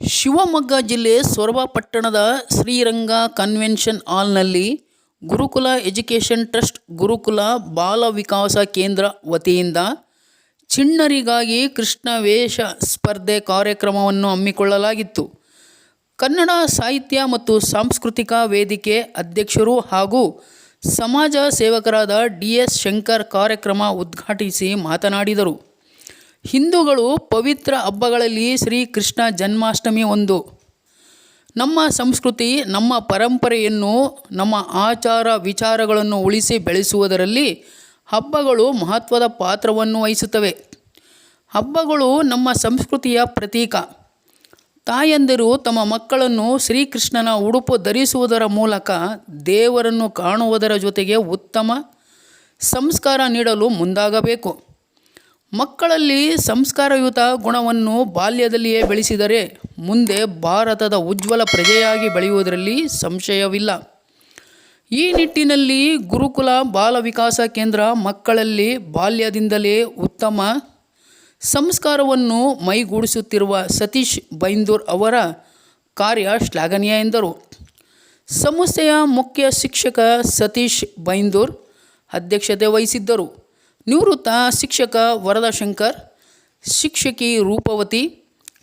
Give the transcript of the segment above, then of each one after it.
ಶಿವಮೊಗ್ಗ ಜಿಲ್ಲೆ ಸೊರಬ ಪಟ್ಟಣದ ಶ್ರೀರಂಗ ಕನ್ವೆನ್ಷನ್ ಹಾಲ್ನಲ್ಲಿ ಗುರುಕುಲ ಎಜುಕೇಷನ್ ಟ್ರಸ್ಟ್, ಗುರುಕುಲ ಬಾಲ ವಿಕಾಸ ಕೇಂದ್ರ ವತಿಯಿಂದ ಚಿಣ್ಣರಿಗಾಗಿ ಕೃಷ್ಣ ವೇಷ ಸ್ಪರ್ಧೆ ಕಾರ್ಯಕ್ರಮವನ್ನು ಹಮ್ಮಿಕೊಳ್ಳಲಾಗಿತ್ತು. ಕನ್ನಡ ಸಾಹಿತ್ಯ ಮತ್ತು ಸಾಂಸ್ಕೃತಿಕ ವೇದಿಕೆ ಅಧ್ಯಕ್ಷರು ಹಾಗೂ ಸಮಾಜ ಸೇವಕರಾದ ಡಿ ಎಸ್ ಶಂಕರ್ ಕಾರ್ಯಕ್ರಮ ಉದ್ಘಾಟಿಸಿ ಮಾತನಾಡಿದರು. ಹಿಂದೂಗಳು ಪವಿತ್ರ ಹಬ್ಬಗಳಲ್ಲಿ ಶ್ರೀಕೃಷ್ಣ ಜನ್ಮಾಷ್ಟಮಿ ಒಂದು. ನಮ್ಮ ಸಂಸ್ಕೃತಿ, ನಮ್ಮ ಪರಂಪರೆಯನ್ನು, ನಮ್ಮ ಆಚಾರ ವಿಚಾರಗಳನ್ನು ಉಳಿಸಿ ಬೆಳೆಸುವುದರಲ್ಲಿ ಹಬ್ಬಗಳು ಮಹತ್ವದ ಪಾತ್ರವನ್ನು ವಹಿಸುತ್ತವೆ. ಹಬ್ಬಗಳು ನಮ್ಮ ಸಂಸ್ಕೃತಿಯ ಪ್ರತೀಕ. ತಾಯಂದಿರು ತಮ್ಮ ಮಕ್ಕಳನ್ನು ಶ್ರೀಕೃಷ್ಣನ ಉಡುಪು ಧರಿಸುವುದರ ಮೂಲಕ ದೇವರನ್ನು ಕಾಣುವುದರ ಜೊತೆಗೆ ಉತ್ತಮ ಸಂಸ್ಕಾರ ನೀಡಲು ಮುಂದಾಗಬೇಕು. ಮಕ್ಕಳಲ್ಲಿ ಸಂಸ್ಕಾರಯುತ ಗುಣವನ್ನು ಬಾಲ್ಯದಲ್ಲಿಯೇ ಬೆಳೆಸಿದರೆ ಮುಂದೆ ಭಾರತದ ಉಜ್ವಲ ಪ್ರಜೆಯಾಗಿ ಬೆಳೆಯುವುದರಲ್ಲಿ ಸಂಶಯವಿಲ್ಲ. ಈ ನಿಟ್ಟಿನಲ್ಲಿ ಗುರುಕುಲ ಬಾಲ ವಿಕಾಸ ಕೇಂದ್ರ ಮಕ್ಕಳಲ್ಲಿ ಬಾಲ್ಯದಿಂದಲೇ ಉತ್ತಮ ಸಂಸ್ಕಾರವನ್ನು ಮೈಗೂಡಿಸುತ್ತಿರುವ ಸತೀಶ್ ಬೈಂದೂರ್ ಅವರ ಕಾರ್ಯ ಶ್ಲಾಘನೀಯ ಎಂದರು. ಸಂಸ್ಥೆಯ ಮುಖ್ಯ ಶಿಕ್ಷಕ ಸತೀಶ್ ಬೈಂದೂರ್ ಅಧ್ಯಕ್ಷತೆ ವಹಿಸಿದ್ದರು. ನಿವೃತ್ತ ಶಿಕ್ಷಕ ವರದಶಂಕರ್ ಶಿಕ್ಷಕಿ ರೂಪವತಿ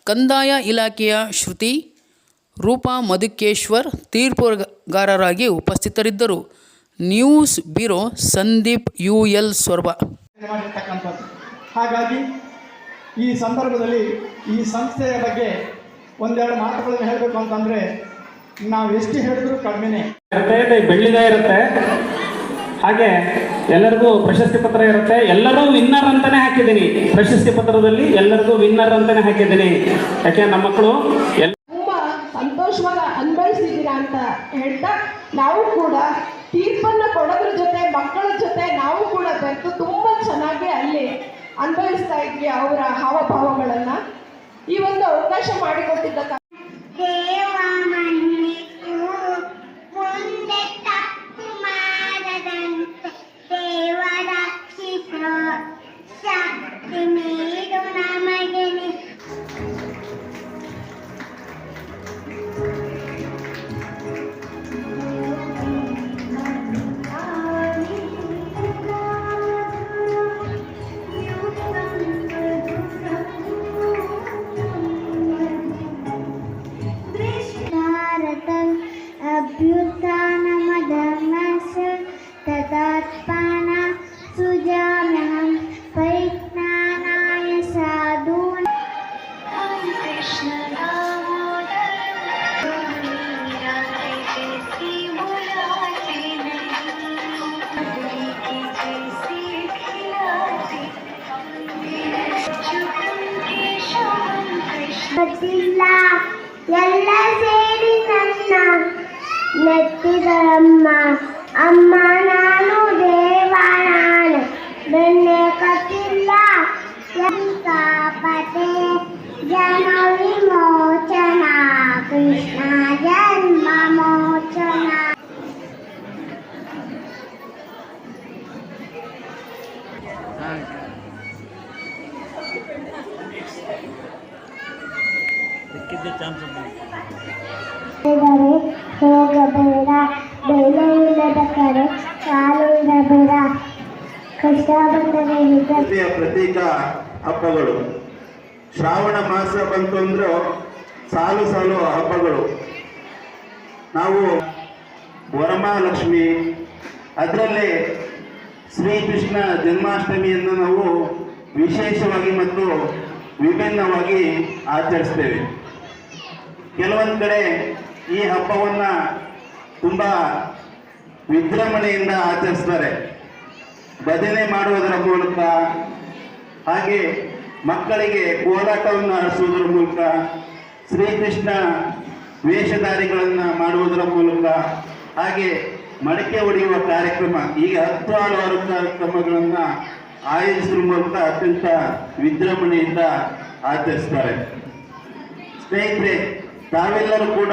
ಕಂದಾಯ ಇಲಾಖೆಯ ಶ್ರುತಿ ರೂಪಾ ಮಧುಕೇಶ್ವರ್ ತೀರ್ಪುಗಾರರಾಗಿ ಉಪಸ್ಥಿತರಿದ್ದರು. News bureau Sandeep U L Soraba ಹಾಗಾಗಿ ಈ ಸಂದರ್ಭದಲ್ಲಿ ಈ ಸಂಸ್ಥೆಯ ಬಗ್ಗೆ ಒಂದೆರಡು ಮಾತುಗಳನ್ನು ಹೇಳಬೇಕು ಅಂತಂದರೆ ನಾವು ಎಷ್ಟು ಹೇಳಿದ್ರು ಕಡಿಮೆನೇ. ಬೆಳ್ಳಿದ ಇರುತ್ತೆ. ಹಾಗೆ ಎಲ್ಲರಿಗೂ ಪ್ರಶಸ್ತಿ ಪತ್ರ ಇರುತ್ತೆ. ಎಲ್ಲರೂ ವಿನ್ನರ್ ಅಂತಾನೆ ಹಾಕಿದ್ದೀನಿ. ಪ್ರಶಸ್ತಿ ಪತ್ರದಲ್ಲಿ ಎಲ್ಲರಿಗೂ ವಿನ್ನರ್ ಅಂತಾನೆ ಹಾಕಿದ್ದೀನಿ. ಯಾಕೆ ನಮ್ಮ ಮಕ್ಕಳು ಎಲ್ಲ ಸಂತೋಷವಾಗ ಅನ್ಭವಿಸಿದ್ದೀರಾ ಅಂತ ಹೇಳ್ತಾ ನಾವು ಕೂಡ ತೀರ್ಪನ್ನ ಕೊಡೋದ್ರ ಜೊತೆ, ಮಕ್ಕಳ ಜೊತೆ ನಾವು ಕೂಡ ಬೆರೆತು ತುಂಬಾ ಚೆನ್ನಾಗಿ ಅಲ್ಲಿ ಅನುಭವಿಸ್ತಾ ಇದ್ವಿ ಅವರ ಹಾವಭಾವಗಳನ್ನು. ಈ ಒಂದು ಅವಕಾಶ ಮಾಡಿಕೊಟ್ಟಿದ್ದಕ್ಕ ಗೊತ್ತಿಲ್ಲ ಎಲ್ಲ ಸೇರಿ ನನ್ನ ನೆತ್ತಿದರಮ್ಮ ಅಮ್ಮ ನಾನು ದೇವ ಇದರೆ ಹೋಗಬೇಡ ಬೆಲೆ ಇಲ್ಲದ ಕರೆ ಕಾಲು ಇರಬೇಡ. ಕಷ್ಟ ಬಂದರೆ ನಿಜ ಸಂಸ್ಕೃತಿಯ ಪ್ರತೀಕ ಹಬ್ಬಗಳು. ಶ್ರಾವಣ ಮಾಸ ಬಂತು ಅಂದ್ರೆ ಸಾಲು ಸಾಲು ಹಬ್ಬಗಳು. ನಾವು ವರಮಹಾಲಕ್ಷ್ಮಿ ಅದರಲ್ಲಿ ಶ್ರೀಕೃಷ್ಣ ಜನ್ಮಾಷ್ಟಮಿಯನ್ನು ನಾವು ವಿಶೇಷವಾಗಿ ಮತ್ತು ವಿಭಿನ್ನವಾಗಿ ಆಚರಿಸ್ತೇವೆ. ಕೆಲವೊಂದು ಕಡೆ ಈ ಹಬ್ಬವನ್ನು ತುಂಬ ವಿಜೃಂಭಣೆಯಿಂದ ಆಚರಿಸ್ತಾರೆ. ಭಜನೆ ಮಾಡುವುದರ ಮೂಲಕ, ಹಾಗೆ ಮಕ್ಕಳಿಗೆ ಕೋಲಾಟವನ್ನು ಆಡಿಸುವುದರ ಮೂಲಕ, ಶ್ರೀಕೃಷ್ಣ ವೇಷಧಾರಿಗಳನ್ನು ಮಾಡುವುದರ ಮೂಲಕ, ಹಾಗೆ ಮಡಕೆ ಹೊಡೆಯುವ ಕಾರ್ಯಕ್ರಮ, ಈಗ ಹತ್ತು ಹಲವಾರು ಕಾರ್ಯಕ್ರಮಗಳನ್ನು ಆಯೋಜಿಸುವ ಮೂಲಕ ಅತ್ಯಂತ ವಿಜೃಂಭಣೆಯಿಂದ ಆಚರಿಸ್ತಾರೆ. ಸ್ನೇಹಿತರೆ ತಾವೆಲ್ಲರೂ ಕೂಡ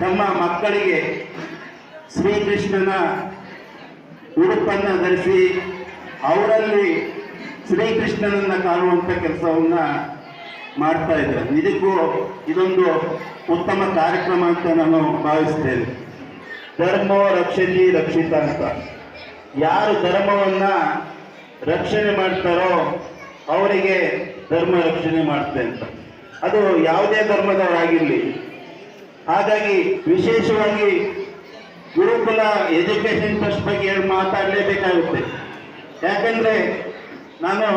ತಮ್ಮ ಮಕ್ಕಳಿಗೆ ಶ್ರೀಕೃಷ್ಣನ ಉಡುಪನ್ನು ಧರಿಸಿ ಅವರಲ್ಲಿ ಶ್ರೀಕೃಷ್ಣನನ್ನ ಕಾಣುವಂಥ ಕೆಲಸವನ್ನು ಮಾಡ್ತಾ ಇದ್ದಾರೆ. ನಿಜಕ್ಕೂ ಇದೊಂದು ಉತ್ತಮ ಕಾರ್ಯಕ್ರಮ ಅಂತ ನಾನು ಭಾವಿಸ್ತೇನೆ. ಧರ್ಮ ರಕ್ಷತಿ ರಕ್ಷಿತ ಅಂತ. ಯಾರು ಧರ್ಮವನ್ನ ರಕ್ಷಣೆ ಮಾಡ್ತಾರೋ ಅವರಿಗೆ ಧರ್ಮ ರಕ್ಷಣೆ ಮಾಡುತ್ತೆ ಅಂತ. ಅದು ಯಾವುದೇ ಧರ್ಮದವರಾಗಿರಲಿ. ಹಾಗಾಗಿ ವಿಶೇಷವಾಗಿ ಗುರುಕುಲ ಎಜುಕೇಶನ್ ಟ್ರಸ್ಟ್ ಬಗ್ಗೆ ಮಾತಾಡಲೇಬೇಕಾಗುತ್ತೆ. ಯಾಕಂದರೆ ನಾನು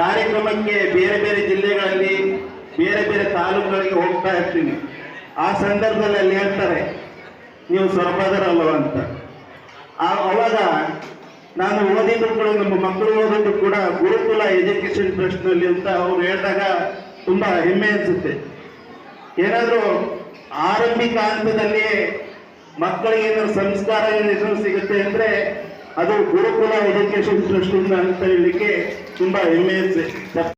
ಕಾರ್ಯಕ್ರಮಕ್ಕೆ ಬೇರೆ ಬೇರೆ ಜಿಲ್ಲೆಗಳಲ್ಲಿ, ಬೇರೆ ಬೇರೆ ತಾಲೂಕುಗಳಿಗೆ ಹೋಗ್ತಾ ಇರ್ತೀನಿ. ಆ ಸಂದರ್ಭದಲ್ಲಿ ಅಲ್ಲಿ ಹೇಳ್ತಾರೆ, ನೀವು ಸೊರಬದರಲ್ವ ಅಂತ. ಅವಾಗ ನಾನು ಓದಿದ್ರು ಕೂಡ, ನಮ್ಮ ಮಕ್ಕಳು ಓದಿದ್ರು ಕೂಡ ಗುರುಕುಲ ಎಜುಕೇಶನ್ ಟ್ರಸ್ಟ್ನಲ್ಲಿ ಅಂತ ಅವ್ರು ಹೇಳಿದಾಗ ತುಂಬಾ ಹೆಮ್ಮೆ ಅನಿಸುತ್ತೆ. ಏನಾದರೂ ಆರಂಭಿಕ ಹಂತದಲ್ಲಿ ಮಕ್ಕಳಿಗೆ ಏನಾದ್ರು ಸಂಸ್ಕಾರ ಏನು ಸಿಗುತ್ತೆ ಅಂದ್ರೆ ಅದು ಗುರುಕುಲ ಎಜುಕೇಶನ್ ಟ್ರಸ್ಟಿಂದ ಅಂತ ಹೇಳಲಿಕ್ಕೆ ತುಂಬಾ ಹೆಮ್ಮೆ ಅನ್ಸುತ್ತೆ.